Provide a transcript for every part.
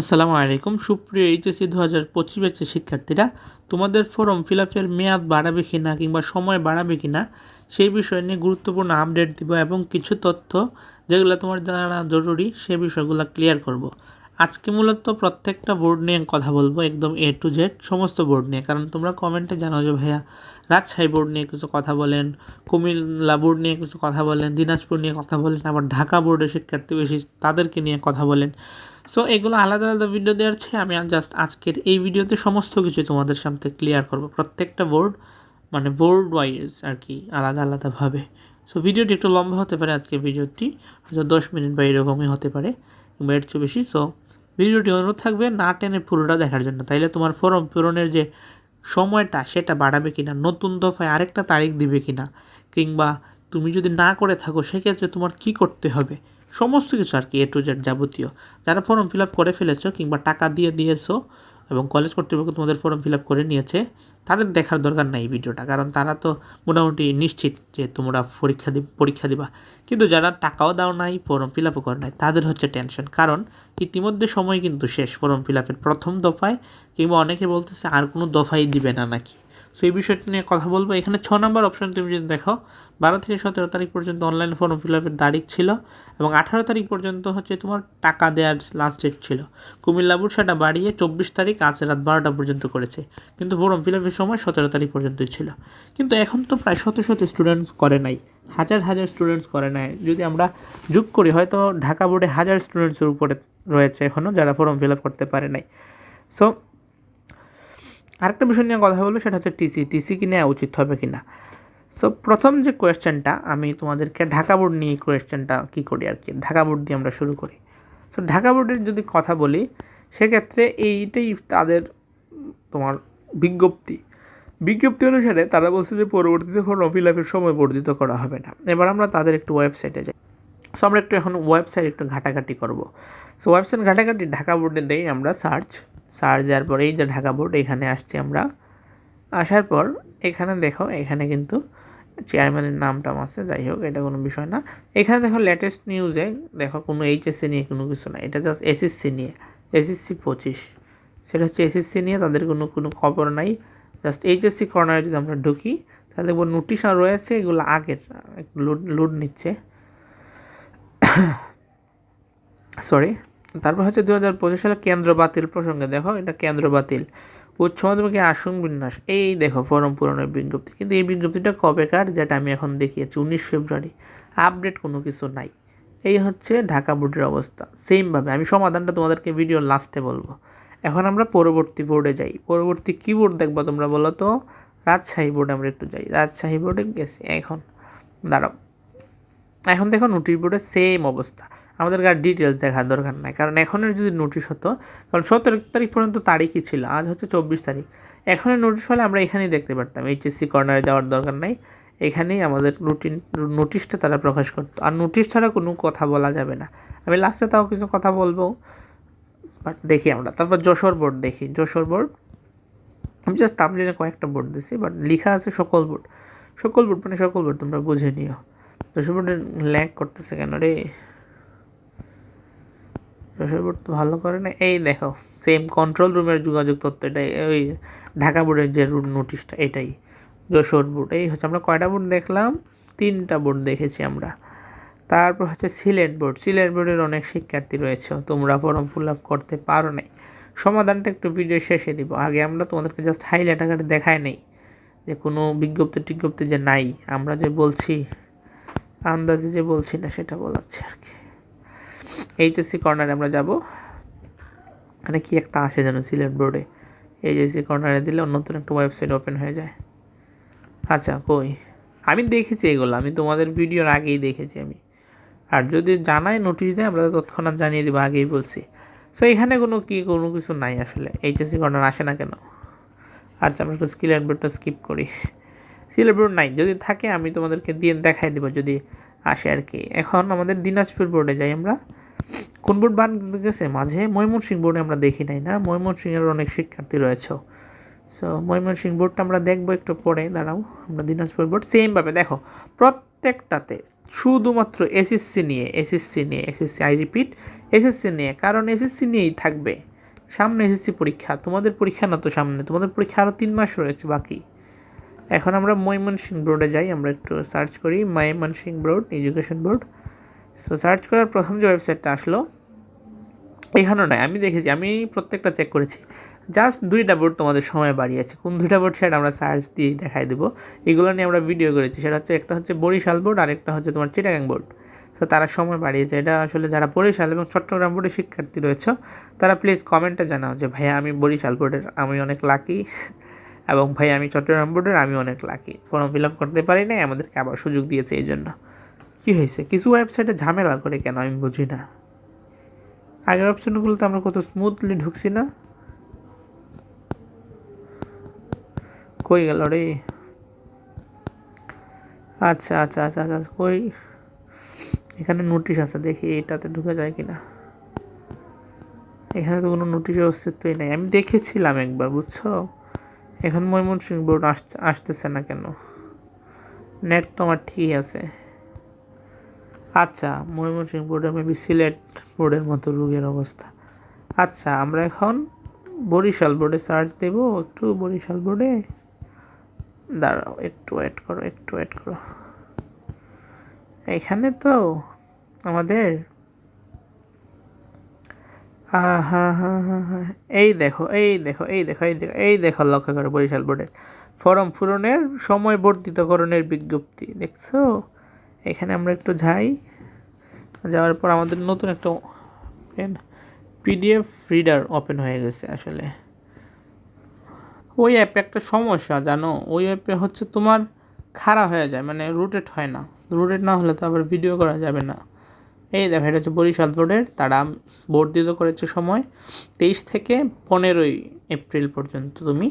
আসসালামু আলাইকুম। সুপ্রিয় এইচএসসি দু হাজার পঁচিশ ব্যাচের শিক্ষার্থীরা, তোমাদের ফর্ম ফিল আপের মেয়াদ বাড়াবে কি না কিংবা সময় বাড়াবে কি না সেই বিষয় নিয়ে গুরুত্বপূর্ণ আপডেট দিব এবং কিছু তথ্য যেগুলো তোমার জানা জরুরি সে বিষয়গুলো ক্লিয়ার করব। আজকে মূলত প্রত্যেকটা বোর্ড নিয়ে কথা বলব, একদম এ টু জেড সমস্ত বোর্ড নিয়ে। কারণ তোমরা কমেন্টে জানো যে, ভাইয়া, রাজশাহী বোর্ড নিয়ে কিছু কথা বলেন, কুমিল্লা বোর্ড নিয়ে কিছু কথা বলেন, দিনাজপুর নিয়ে কথা বলেন, আবার ঢাকা বোর্ডের শিক্ষার্থী বেশি তাদেরকে নিয়ে কথা বলেন। সো এগুলো আলাদা আলাদা ভিডিও দেওয়ার চেয়ে আমি জাস্ট আজকের এই ভিডিওতে সমস্ত কিছু তোমাদের সামনে ক্লিয়ার করব। প্রত্যেকটা বোর্ড মানে বোর্ড ওয়াইজ আর কি, আলাদা আলাদাভাবে সো ভিডিওটি একটু লম্বা হতে পারে আজকের ভিডিওটি হয়তো দশ মিনিট বা এরকমই হতে পারে, কিংবা এর চেয়ে বেশি। সো ভিডিওটি অনুরোধ থাকবে না টেনে পুরোটা দেখার জন্য। তাইলে তোমার ফর্ম পূরণের যে সময়টা, সেটা বাড়াবে কিনা, নতুন দফায় আরেকটা তারিখ দিবে কিনা, কিংবা তুমি যদি না করে থাকো, সেক্ষেত্রে তোমার কি করতে হবে? সমস্ত কিছু আর কি এ টু জেড যাবতীয়। যারা ফর্ম ফিল আপ করে ফেলেছো কিংবা টাকা দিয়ে দিয়েছ এবং কলেজ কর্তৃপক্ষ তোমাদের ফর্ম ফিল আপ করে নিয়েছে, তাদের দেখার দরকার নাই ভিডিওটা কারণ তারা তো মোটামুটি নিশ্চিত যে তোমরা পরীক্ষা দি পরীক্ষা দিবা। কিন্তু যারা টাকাও দাও নাই ফর্ম ফিল আপও করে নাই, তাদের হচ্ছে টেনশন কারণ ইতিমধ্যে সময় কিন্তু শেষ ফর্ম ফিল আপের প্রথম দফায়, কিংবা অনেকে বলতেছে আর কোনো দফাই দিবে না নাকি। সো এই বিষয়টি নিয়ে কথা বলব। এখানে ছ নম্বর অপশন তুমি যদি দেখো, বারো থেকে সতেরো তারিখ পর্যন্ত অনলাইন ফর্ম ফিল আপের তারিখ ছিল এবং আঠারো তারিখ পর্যন্ত হচ্ছে তোমার টাকা দেওয়ার লাস্ট ডেট ছিল। কুমিল্লা সেটা বাড়িয়ে চব্বিশ তারিখ আজ রাত বারোটা পর্যন্ত করেছে। কিন্তু ফর্ম ফিল আপের সময় সতেরো তারিখ পর্যন্তই ছিল। কিন্তু এখন তো প্রায় শত শত স্টুডেন্টস করে নাই, হাজার হাজার স্টুডেন্টস করে নাই। যদি আমরা যোগ করি, হয়তো ঢাকা বোর্ডে হাজার স্টুডেন্টসের উপরে রয়েছে এখনও যারা ফর্ম ফিল আপ করতে পারে নাই। সো আরেকটা বিষয় নিয়ে কথা বলব, সেটা হচ্ছে টিসি। টিসি কি নেওয়া উচিত হবে কি না সো প্রথম যে কোয়েশ্চেনটা আমি তোমাদেরকে ঢাকা বোর্ড নিয়ে কোয়েশ্চেনটা কী করি আর কি? ঢাকা বোর্ড দিয়ে আমরা শুরু করি। সো ঢাকা বোর্ডের যদি কথা বলি, সেক্ষেত্রে এইটাই তাদের তোমার বিজ্ঞপ্তি। বিজ্ঞপ্তি অনুসারে তারা বলছে যে পরবর্তীতে ফর্ম ফিল সময় বর্ধিত করা হবে না। এবার আমরা তাদের একটু ওয়েবসাইটে যাই। সো আমরা একটু এখন ওয়েবসাইট একটু ঘাটাঘাটি করব। সো ওয়েবসাইট ঘাটাঘাটি ঢাকা বোর্ডে দেই, আমরা সার্চ সার্চ দেওয়ার পরে এই যে ঢাকা বোর্ড, এখানে আসছি আমরা। আসার পর এখানে দেখো, এখানে কিন্তু চেয়ারম্যানের নামটা আছে, যাই হোক, এটা কোনো বিষয় না। এখানে দেখো লেটেস্ট নিউজে দেখো কোনো এইচএসসি নিয়ে কোনো কিছু না এটা জাস্ট এসএসসি নিয়ে এসএসসি পঁচিশ। সেটা হচ্ছে এসএসসি নিয়ে তাদের কোনো কোনো খবর নাই। জাস্ট এইচএসসি কর্নারে যদি আমরা ঢুকি, তাহলে দেখব নোটিশ রয়েছে, এগুলো আগের লোড লোড নিচ্ছে। সরি তারপর হচ্ছে দু হাজার পঁচিশ সালে কেন্দ্র বাতিল প্রসঙ্গে দেখো, এটা কেন্দ্র বাতিল। উচ্চ মাধ্যমিকে আসন বিন্যাস। এই দেখো ফর্ম পূরণের বিজ্ঞপ্তি। কিন্তু এই বিজ্ঞপ্তিটা কবেকার যেটা আমি এখন দেখিয়েছি, উনিশ ফেব্রুয়ারি। আপডেট কোনো কিছু নাই। এই হচ্ছে ঢাকা বোর্ডের অবস্থা। সেমভাবে আমি সমাধানটা তোমাদেরকে ভিডিও লাস্টে বলব। এখন আমরা পরবর্তী বোর্ডে যাই। পরবর্তী কী বোর্ড দেখব তোমরা বলো তো? রাজশাহী বোর্ডে আমরা একটু যাই। রাজশাহী বোর্ডে গেছি এখন। দাঁড়াও। এখন দেখো নোটিশ বোর্ডে সেম অবস্থা। আমাদেরকে আর ডিটেলস দেখার দরকার নাই। কারণ এখনের যদি নোটিশ হতো, কারণ সতেরো তারিখ পর্যন্ত তারিখই ছিল, আজ হচ্ছে চব্বিশ তারিখ। এখনের নোটিশ হলে আমরা এখানেই দেখতে পারতাম এইচএসসি কর্নারে যাওয়ার দরকার নাই। এখানেই আমাদের রুটিন নোটিশটা তারা প্রকাশ করতো। আর নোটিশ ছাড়া কোনো কথা বলা যাবে না। আমি লাস্টে তাও কিছু কথা বলব বাট দেখি আমরা। তারপর যশোর বোর্ড দেখি। যশোর বোর্ড আমি জাস্ট তামলিনে কয়েকটা বোর্ড দিচ্ছি বাট লেখা আছে সকল বোর্ড সকল বোর্ড মানে সকল বোর্ড তোমরা বুঝে নিও। যশোর বোর্ডে ল্যাক করতেছে কেন রে? যশোর বোর্ড তো ভালো করে না এই দেখো সেম কন্ট্রোল রুমের যোগাযোগ তথ্য এটাই, ওই ঢাকা বোর্ডের যে রুট নোটিশটা এটাই, যশোর বোর্ড এই হচ্ছে আমরা কয়টা বোর্ড দেখলাম? তিনটা বোর্ড দেখেছি আমরা। তারপর হচ্ছে সিলেট বোর্ড সিলেট বোর্ডের অনেক শিক্ষার্থী রয়েছে, তোমরা ফর্ম ফিল আপ করতে পারো নাই। সমাধানটা একটু ভিডিও শেষে দিব। আগে আমরা তোমাদেরকে জাস্ট হাইলাইট আকারে দেখাই নেই, যে কোনো বিজ্ঞপ্তি টিজ্ঞপ্তি যে নাই, আমরা যে বলছি, আন্দাজে যে বলছি না, সেটা বলাচ্ছি আর কি। এইচএসসি কর্নারে আমরা যাব। মানে কি একটা আসে যেন সিলেট বোর্ডে। এইচএসসি কর্নারে দিলে নতুন একটা ওয়েবসাইট ওপেন হয়ে যায়। আচ্ছা কই? আমি দেখেছি এগুলো, আমি তোমাদের ভিডিওর আগেই দেখেছি আমি। আর যদি জানাই নোটিশ দেয়, আমরা তৎক্ষণাৎ জানিয়ে দেবো, আগেই বলছি। সো এখানে কোনো কি, কোনো কিছু নাই আসলে। এইচএসসি কর্নার আসে না কেন? আচ্ছা আমরা একটু স্কিল বোর্ডটা স্কিপ করি। স্কিল বোর্ড নাই, যদি থাকে আমি তোমাদেরকে দিয়ে দেখাই দেবো, যদি আসে আর কি। এখন আমাদের দিনাজপুর বোর্ডে যাই আমরা। কোন বোর্ড বান গেছে? মাঝে ময়মনসিংহ বোর্ডে আমরা দেখি নাই না? ময়মনসিংহের অনেক শিক্ষার্থী রয়েছে। সো ময়মনসিংহ বোর্ডটা আমরা দেখব একটু পরে। দাঁড়াও, আমরা দিনাজপুর বোর্ড সেমভাবে দেখো, প্রত্যেকটাতে শুধুমাত্র এসএসসি নিয়ে এসএসসি নিয়ে এসএসসি আই রিপিট এসএসসি নিয়ে, কারণ এসএসসি নিয়েই থাকবে। সামনে এসএসসি পরীক্ষা, তোমাদের পরীক্ষা না তো সামনে, তোমাদের পরীক্ষা আরও তিন মাস রয়েছে বাকি। এখন আমরা ময়মনসিং বোর্ডে যাই, আমরা একটু সার্চ করি Mymensingh board education board so search করার প্রথম যে ওয়েবসাইটটা আসলো, এখানেও নয়, আমি দেখেছি, আমি প্রত্যেকটা চেক করেছি। জাস্ট দুইটা বোর্ড তোমাদের সময় বাড়িয়েছে। কোন দুইটা বোর্ড সেটা আমরা সার্চ দিয়ে দেখাই দেবো। এগুলো নিয়ে আমরা ভিডিও করেছি। সেটা হচ্ছে, একটা হচ্ছে বরিশাল বোর্ড আর একটা হচ্ছে তোমার চিটাগাং বোর্ড সো তারা সময় বাড়িয়েছে। এটা আসলে যারা বরিশাল এবং চট্টগ্রাম বোর্ডের শিক্ষার্থী রয়েছে, তারা প্লিজ কমেন্টে জানাও যে, ভাইয়া, আমি বরিশাল বোর্ডের আমি অনেক লাকি এবং ভাই আমি চট্টগ্রাম বোর্ডের আমি অনেক লাকি ফর্ম ফিল আপ করতে পারি নাই, আমাদেরকে আবার সুযোগ দিয়েছে এই জন্য কী হয়েছে? কিছু ওয়েবসাইটে ঝামেলা করে কেন? আমি বুঝি না। আগের অপশনগুলোতে আমরা কত স্মুথলি ঢুকছি না? কই গেল রে? আচ্ছা আচ্ছা আচ্ছা আচ্ছা কই? এখানে নোটিশ আছে, দেখি এটাতে ঢুকে যায় কিনা। এখানে তো কোনো নোটিশের অস্তিত্বই নেই। আমি দেখেছিলাম একবার, বুঝছ? এখন ময়মনসিংহ বোর্ড আসছে আসতেছে না কেন? নেট তো আমার ঠিকই আছে। আচ্ছা ময়মনসিংহ বোর্ডের মেবি সিলেট বোর্ডের মতো রোগের অবস্থা। আচ্ছা আমরা এখন বরিশাল বোর্ডে সার্চ দেবো, একটু বরিশাল বোর্ডে। দাঁড়াও, একটু ওয়েট করো, একটু ওয়েট করো। এখানে তো আমাদের এই দেখো এই দেখো এই দেখো এই দেখো এই দেখো লক্ষ্য করো বরিশাল বোর্ডের। ফর্ম পূরণের, সময় বর্ধিতকরণের বিজ্ঞপ্তি, দেখছ? এখানে আমরা একটু যাই। যাওয়ার পর আমাদের নতুন একটা পিডিএফ রিডার ওপেন হয়ে গেছে আসলে। ওই অ্যাপে একটা সমস্যা, জানো? ওই অ্যাপে হচ্ছে তোমার খাড়া হয়ে যায় মানে রুটেট হয় না। রুটেট না হলে তো আবার ভিডিও করা যাবে না। এই দেখো, এটা হচ্ছে বরিশাল বোর্ডের তারা বর্ধিত করেছে সময় তেইশ থেকে পনেরোই এপ্রিল পর্যন্ত। তুমি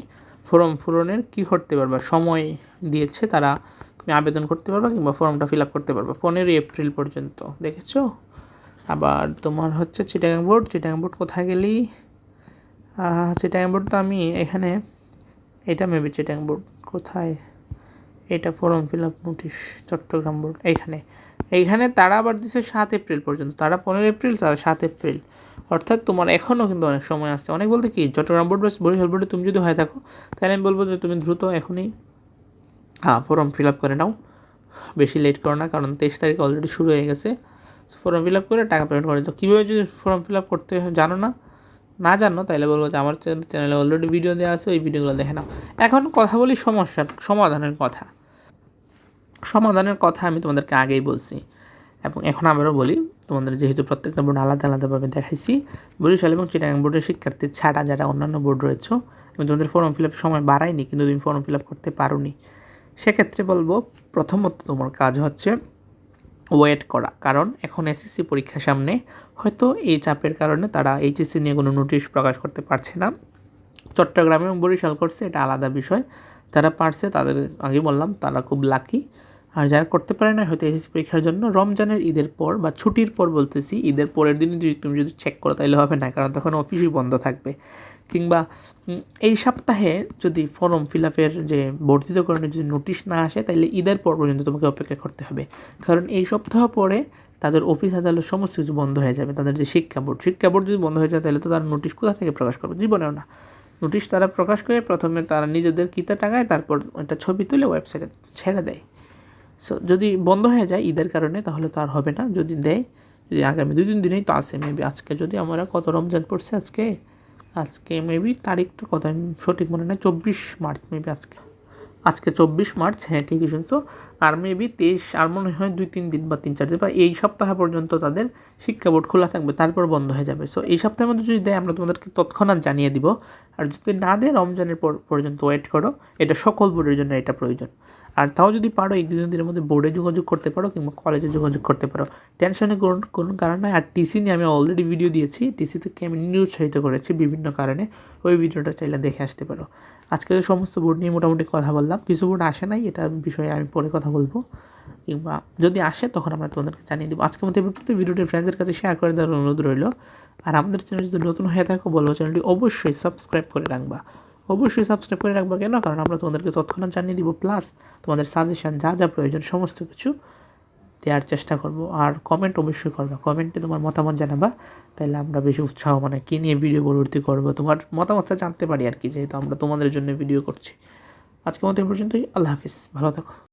ফোরম পূরণের কী করতে পারবা? সময় দিয়েছে তারা তুমি আবেদন করতে পারবা কিংবা ফর্মটা ফিল আপ করতে পারবা। পনেরোই এপ্রিল পর্যন্ত, দেখেছ? আবার তোমার হচ্ছে চিটাগাং বোর্ড। চিটাগাং বোর্ড কোথায় গেলি? চিটাগাং বোর্ড তো আমি এখানে, এটা মেবি চিটাগাং বোর্ড কোথায়? এটা form fill up notice, Chattogram board, এইখানে। এইখানে তারা আবার দিচ্ছে সাত এপ্রিল পর্যন্ত। তারা পনেরো এপ্রিল, তারা সাত এপ্রিল। অর্থাৎ তোমার এখনও কিন্তু অনেক সময় আসছে। অনেক বলতে কি, চট্টগ্রাম বোর্ড বা বরিশাল বোর্ডে তুমি যদি হয়ে থাকো, তাহলে আমি বলব যে তুমি দ্রুত এখনই হ্যাঁ ফর্ম ফিল আপ করে নাও। বেশি লেট করো না, কারণ তেইশ তারিখ অলরেডি শুরু হয়ে গেছে। ফর্ম ফিল আপ করে টাকা পেমেন্ট করে তো কীভাবে যদি ফর্ম ফিল আপ করতে জানো না? না জানো তাহলে বলব যে আমার চ্যানেলে অলরেডি ভিডিও দেওয়া আছে, ওই ভিডিওগুলো দেখে নাও। এখন কথা বলি সমস্যার সমাধানের কথা। সমাধানের কথা আমি তোমাদেরকে আগেই বলছি। এবং এখন আবারও বলি, তোমাদের যেহেতু প্রত্যেকটা বোর্ড আলাদা আলাদাভাবে দেখাইছি, বরিশাল এবং চিটাগাং বোর্ডের শিক্ষার্থী ছাড়া যারা অন্যান্য বোর্ড রয়েছে, আমি তোমাদের ফর্ম ফিল আপ সময় বাড়াইনি, কিন্তু তুমি ফর্ম ফিল আপ করতে পারো নি সেক্ষেত্রে বলব, প্রথমত তোমার কাজ হচ্ছে ওয়েট করা। কারণ এখন এসএসসি পরীক্ষার সামনে হয়তো এই চাপের কারণে তারা এইচএসসি নিয়ে কোনো নোটিশ প্রকাশ করতে পারছে না। চট্টগ্রাম এবং বরিশাল করছে এটা আলাদা বিষয়। তারা পারছে, তাদের আগে বললাম, তারা খুব লাকি আর যারা করতে পারে না হয়তো এসএসসি পরীক্ষার জন্য, রমজানের ঈদের পর বা ছুটির পর বলতেছি, ঈদের পরের দিন যদি তুমি যদি চেক করো তাহলে হবে না, কারণ তখন অফিসই বন্ধ থাকবে। কিংবা এই সপ্তাহে যদি ফর্ম ফিল আপের যে বর্ধিতকরণের যদি নোটিশ না আসে তাহলে ঈদের পর পর্যন্ত তোমাকে অপেক্ষা করতে হবে। কারণ এই সপ্তাহ পরে তাদের অফিস, আদালত সমস্ত কিছু বন্ধ হয়ে যাবে, তাদের যে শিক্ষা বোর্ড। শিক্ষা বোর্ড যদি বন্ধ হয়ে যায় তাহলে তো তারা নোটিশ কোথা থেকে প্রকাশ করবে? জীবনেও না। নোটিশ তারা প্রকাশ করে প্রথমে তারা নিজেদের কিতা টাঙায়, তারপর একটা ছবি তুলে ওয়েবসাইটে ছেড়ে দেয়। সো যদি বন্ধ হয়ে যায় ঈদের কারণে, তাহলে তো আর হবে না। যদি দেয়, যদি আগামী দুই, তিন দিনেই তো আসে মেবি আজকে যদি আমরা কত রমজান পড়ছে আজকে? আজকে মেবি তারিখটা কত? সঠিক মনে নেই, চব্বিশ মার্চ মেবি আজকে। আজকে চব্বিশ মার্চ হ্যাঁ ঠিকই শুনছো। আর মেবি তেইশ, আর মনে হয় দুই, তিন দিন বা তিন, চার দিন বা এই সপ্তাহ পর্যন্ত তাদের শিক্ষা বোর্ড খোলা থাকবে, তারপর বন্ধ হয়ে যাবে। সো এই সপ্তাহের মধ্যে যদি দেয়, আমরা তোমাদেরকে তৎক্ষণাৎ জানিয়ে দিব। আর যদি না দেয়, রমজানের পর, পর্যন্ত ওয়েট করো। এটা সকল বোর্ডের জন্য এটা প্রয়োজন। আর তাও যদি পারো এই দুদিন দিনের মধ্যে বোর্ডে যোগাযোগ করতে পারো কিংবা কলেজে যোগাযোগ করতে পারো। টেনশনে কোনো কোনো কারণ নয় আর টিসি নিয়ে আমি অলরেডি ভিডিও দিয়েছি। টিসি থেকে আমি নিরুৎসাহিত করেছি বিভিন্ন কারণে। ওই ভিডিওটা চাইলে দেখে আসতে পারো। আজকে সমস্ত বোর্ড নিয়ে মোটামুটি কথা বললাম। কিছু বোর্ড আসে নাই এটার বিষয়ে আমি পরে কথা বলব। কিংবা যদি আসে, তখন আমরা তোমাদেরকে জানিয়ে দেবো। আজকের মধ্যে ভিডিওটি ফ্রেন্ডসদের কাছে শেয়ার করে দেওয়ার অনুরোধ রইল। আর আমাদের চ্যানেল যদি নতুন হয়ে থাকো, বলব চ্যানেলটি অবশ্যই সাবস্ক্রাইব করে রাখবা। অবশ্যই সাবস্ক্রাইব করে রাখব কেন? কারণ আমরা তোমাদেরকে তৎক্ষণাৎ জানিয়ে দিব প্লাস তোমাদের সাজেশান যা যা প্রয়োজন, সমস্ত কিছু দেওয়ার চেষ্টা করব। আর কমেন্ট অবশ্যই করবা। কমেন্টে তোমার মতামত জানাবা তাহলে আমরা বেশি উৎসাহ মানে কী নিয়ে ভিডিও পরবর্তী করব? তোমার মতামতটা জানতে পারি আর কি, যেহেতু আমরা তোমাদের জন্য ভিডিও করছি। আজকে মতো এই পর্যন্তই। আল্লাহ হাফিজ। ভালো থাকো।